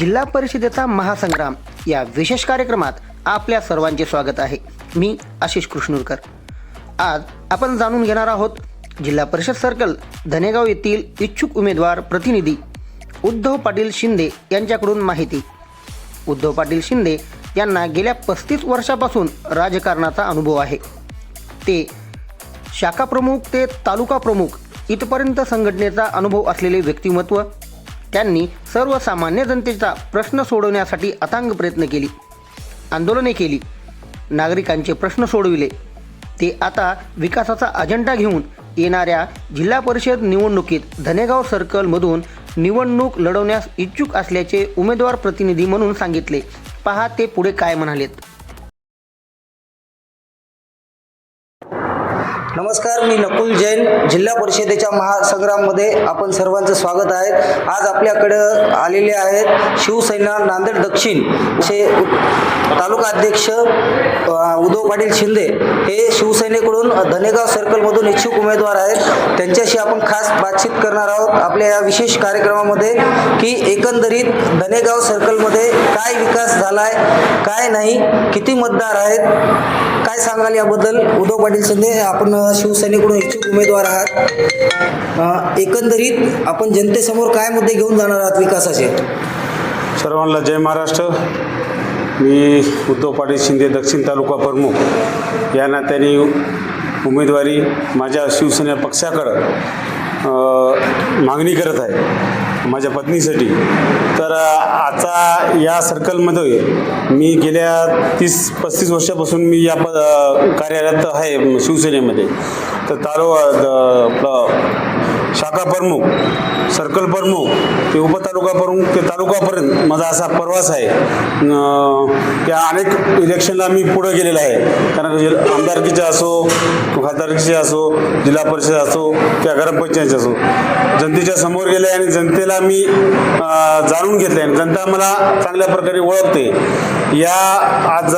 जिल्हा परिषदेचा महासंग्राम या विशेष कार्यक्रमात आपल्या सर्वांचे स्वागत आहे. मी आशिष कृष्णूरकर. आज आपण जाणून घेणार आहोत जिल्हा परिषद सर्कल धनेगाव येथील इच्छुक उमेदवार प्रतिनिधी उद्धव पाटील शिंदे यांच्याकडून माहिती. उद्धव पाटील शिंदे यांना गेल्या पस्तीस वर्षापासून राजकारणाचा अनुभव आहे. ते शाखा प्रमुख ते तालुका प्रमुख इथपर्यंत संघटनेचा अनुभव असलेले व्यक्तिमत्व त्यांनी सर्वसामान्य जनतेचा प्रश्न सोडवण्यासाठी अथांग प्रयत्न केली. आंदोलने केली. नागरिकांचे प्रश्न सोडविले. ते आता विकासाचा अजेंडा घेऊन येणाऱ्या जिल्हा परिषद निवडणुकीत धनेगाव सर्कलमधून निवडणूक लढवण्यास इच्छुक असल्याचे उमेदवार प्रतिनिधी म्हणून सांगितले. पहा ते पुढे काय म्हणालेत. नमस्कार मी नकुल जैन. जिल्हा परिषदेच्या महासंग्राममध्ये आपण सर्वांचं स्वागत आहे. आज आपल्याकडं आलेले आहेत शिवसेना नांदेड दक्षिण चे तालुका अध्यक्ष उद्धव पाटील शिंदे. हे शिवसेनेकडून धनेगाव सर्कलमधून इच्छुक उमेदवार आहेत. त्यांच्याशी आपण खास बातचीत करणार आहोत आपल्या या विशेष कार्यक्रमामध्ये की एकंदरीत धनेगाव सर्कलमध्ये काय विकास झाला आहे काय नाही किती मतदार आहेत काय सांगाल याबद्दल? उद्धव पाटील शिंदे आपण शिवसेनेकडून इच्छुक उमेदवार आहात. एकंदरीत आपण जनतेसमोर काय मुद्दे घेऊन जाणार आहात विकासाचे? सर्वांना जय महाराष्ट्र. मी उद्धव पाटील शिंदे दक्षिण तालुका प्रमुख. या नात्याने उमेदवारी माझ्या शिवसेना पक्षाकडं मागणी करत आहे. माझ्या पत्नीसाठी. तर आता या सर्कलमध्ये मी गेल्या तीस पस्तीस वर्षापासून मी या प कार्यालयात आहे शिवसेनेमध्ये. तर तालु द- शाखा प्रमुख सर्कल प्रमुख ते उपतालुका प्रमुख ते तालुकापर्यंत माझा असा प्रवास आहे. त्या अनेक इलेक्शनला मी पुढं गेलेला आहे. कारण आमदारकीचे असो खासदारकीचे असो जिल्हा परिषद असो किंवा ग्रामपंचायतचे असो जनतेच्या समोर गेले आणि जनतेला मी जाणून घेतले आणि जनता मला चांगल्या प्रकारे ओळखते. या आज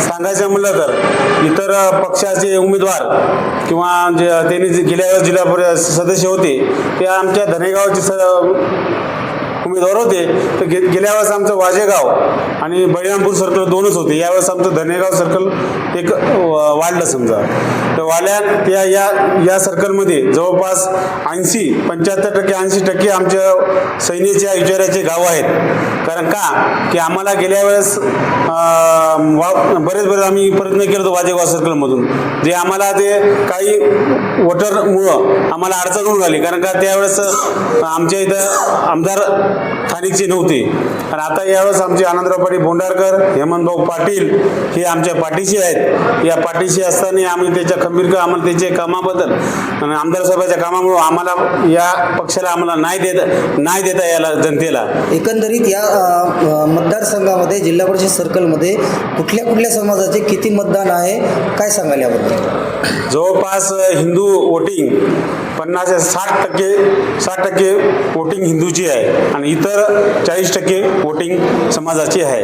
सांगायचं म्हणलं तर इतर पक्षाचे उमेदवार किंवा जे त्यांनी जे गेल्या जिल्हा परिषद सदस्य होते ते आमच्या धनेगावचे स उमेदवार होते तर गे गेल्या वेळेस आमचं वाजेगाव आणि बळीरामपूर सर्कल दोनच होते. यावेळेस आमचं धनेगाव सर्कल एक वाढलं समजा. तर वाल्या त्या या या सर्कलमध्ये जवळपास ऐंशी पंच्याहत्तर टक्के ऐंशी टक्के आमच्या सैन्याच्या विचाराचे गावं आहेत. कारण का? की आम्हाला गेल्या वेळेस वा- बरेच बरेच आम्ही प्रयत्न केला होतो वाजेगाव सर्कलमधून जे आम्हाला ते काही वोटरमुळं आम्हाला अडचण होऊन झाली कारण का त्यावेळेस आमच्या इथं आमदार स्थानिकचे नव्हते. आणि आता यावेळेस आमचे आनंदराव पाटील बोंडारकर हेमंतभाऊ पाटील हे आमच्या पाठीशी आहेत. या पाठीशी असताना आम्ही त्याच्या खंबीर आम्हाला त्याच्या कामाबद्दल आणि आमदार साहेबाच्या कामामुळं आम्हाला या पक्षाला आम्हाला नाही देत नाही देता याला जनतेला. एकंदरीत या मतदारसंघामध्ये जिल्हा परिषद सर्कलमध्ये कुठल्या कुठल्या समाजाचे किती मतदान आहे? काय सांगाल याबद्दल? जवळपास हिंदू वोटिंग पन्नास साठ टक्के साठ टक्के वोटिंग हिंदूची आहे. आणि इतर चाळीस टक्के वोटिंग समाजाची आहे.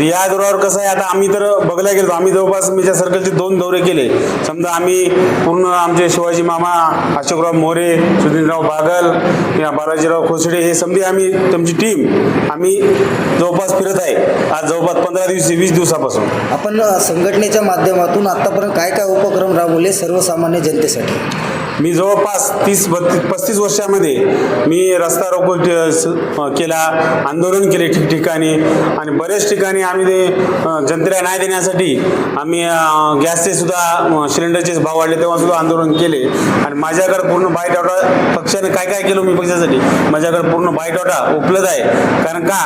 या दौऱ्यावर कसं आहे आता आम्ही तर बघायला गेलो आम्ही जवळपास मी त्या सर्कलचे दोन दौरे केले. समजा आम्ही पूर्ण आमचे शिवाजी मामा अशोकराव मोरे सुधीरराव बागल किंवा बालाजीराव खोसडे हे समजे आम्ही तुमची टीम आम्ही जवळपास फिरत आहे. आज जवळपास पंधरा दिवस वीस दिवसापासून. आपण संघटनेच्या माध्यमातून आतापर्यंत काय काय उपक्रम राबवले सर्वसामान्य जनतेसाठी? मी जवळपास तीस बत्तीस पस्तीस वर्षामध्ये मी रस्ता रोको केला आंदोलन केले ठिकठिकाणी. आणि बऱ्याच ठिकाणी आम्ही ते जनतेला न्याय देण्यासाठी आम्ही गॅसचे सुद्धा सिलेंडरचे भाव वाढले तेव्हा सुद्धा आंदोलन केले. आणि माझ्याकडे पूर्ण बायोडाटा पक्षाने काय काय केलं मी पक्षासाठी? माझ्याकडे पूर्ण बायोडाटा उपलब्ध आहे. कारण का?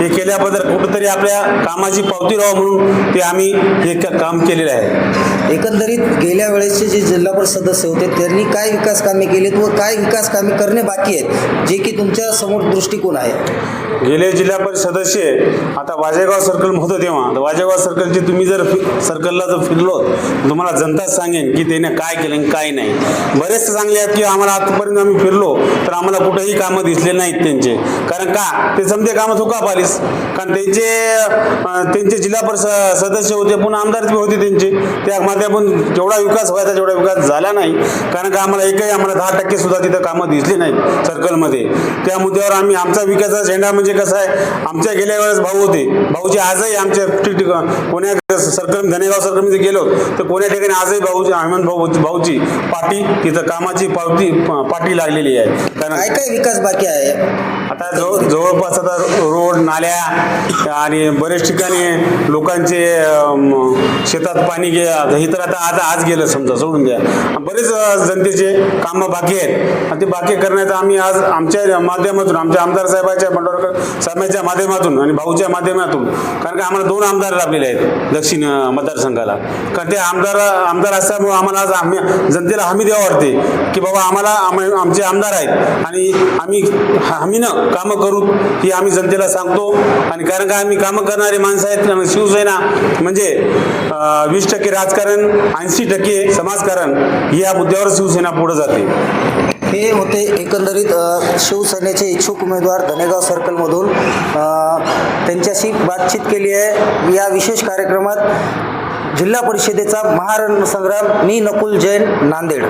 हे केल्याबद्दल कुठंतरी आपल्या कामाची पावती राहावं म्हणून ते आम्ही हे काम केलेलं आहे. एकंदरीत गेल्या वेळेसचे जे जिल्हा परिषद सदस्य होते त्यांनी काय विकास कामे केलीत व काय विकास कामे करणे बाकी आहेत जे की तुमच्यासमोर दृष्टिकोन आहे? गेले जिल्हा परिषद सदस्य आता वाजेगाव सर्कल होतं तेव्हा. तर वाजेगाव सर्कलचे तुम्ही जर सर्कलला जर फिरलो तुम्हाला जनताच सांगेन की त्याने काय केलं आणि काय नाही. बरेच चांगले आहेत की आम्हाला आतापर्यंत आम्ही फिरलो तर आम्हाला कुठेही कामं दिसले नाहीत त्यांचे. कारण का? ते समजे कामं का पालीस. कारण त्यांचे त्यांचे जिल्हा परिषद सदस्य होते पुन्हा आमदार बी होते त्यांचे. त्या माध्यमातून जेवढा विकास व्हायचा तेवढा विकास झाला नाही कारण का आम्हाला एकही आम्हाला दहा टक्के सुद्धा तिथं कामं दिसली नाहीत सर्कलमध्ये. त्या मुद्द्यावर आम्ही आमचा विकासाचा झेंडा म्हणजे कसं आहे आमच्या गेल्या वेळेस भाऊ होते. भाऊजी आजही आमच्या कोण्या सर्कल धनेगाव सर्कलमध्ये गेलो तर कोण्या ठिकाणी आजही भाऊजी हेमंत भाऊ भाऊची पाठी तिथं कामाची पावती पाठी लागलेली आहे. कारण काय काय विकास बाकी आहे? आता जवळ जवळपास आता रोड नाल्या आणि बरेच ठिकाणी लोकांचे शेतात पाणी गे हे तर आता आता आज गेलं समजा सोडून द्या. बरेच जनतेचे कामं बाकी आहेत. आणि ते बाकी करण्याचा आम्ही आज आमच्या माध्यमातून आमच्या आमदार साहेबाच्या बंडोरकर साहेबांच्या माध्यमातून आणि भाऊच्या माध्यमातून कारण का आम्हाला दोन आमदार लाभलेले आहेत दक्षिण मतदारसंघाला. कारण ते आमदार आमदार असल्यामुळे आम्हाला आज आम्ही जनतेला हमी द्यावं वाटते की बाबा आम्हाला आमचे आमदार आहेत आणि आम्ही हमीनं कामं करू ही आम्ही जनतेला सांगतो. आणि कारण का आम्ही कामं करणारे माणसं आहेत शिवसेना म्हणजे वीस टक्के राजकारण ऐंशी टक्के समाजकारण या मुद्द्यावर शिवसेना पुढे जाते. हे होते एकंदरीत शिवसेनेचे इच्छुक उमेदवार धनेगाव सर्कलमधून त्यांच्याशी बातचीत केली आहे. या विशेष कार्यक्रमात जिल्हा परिषदेचा महारण संग्राम मी नकुल जैन नांदेड.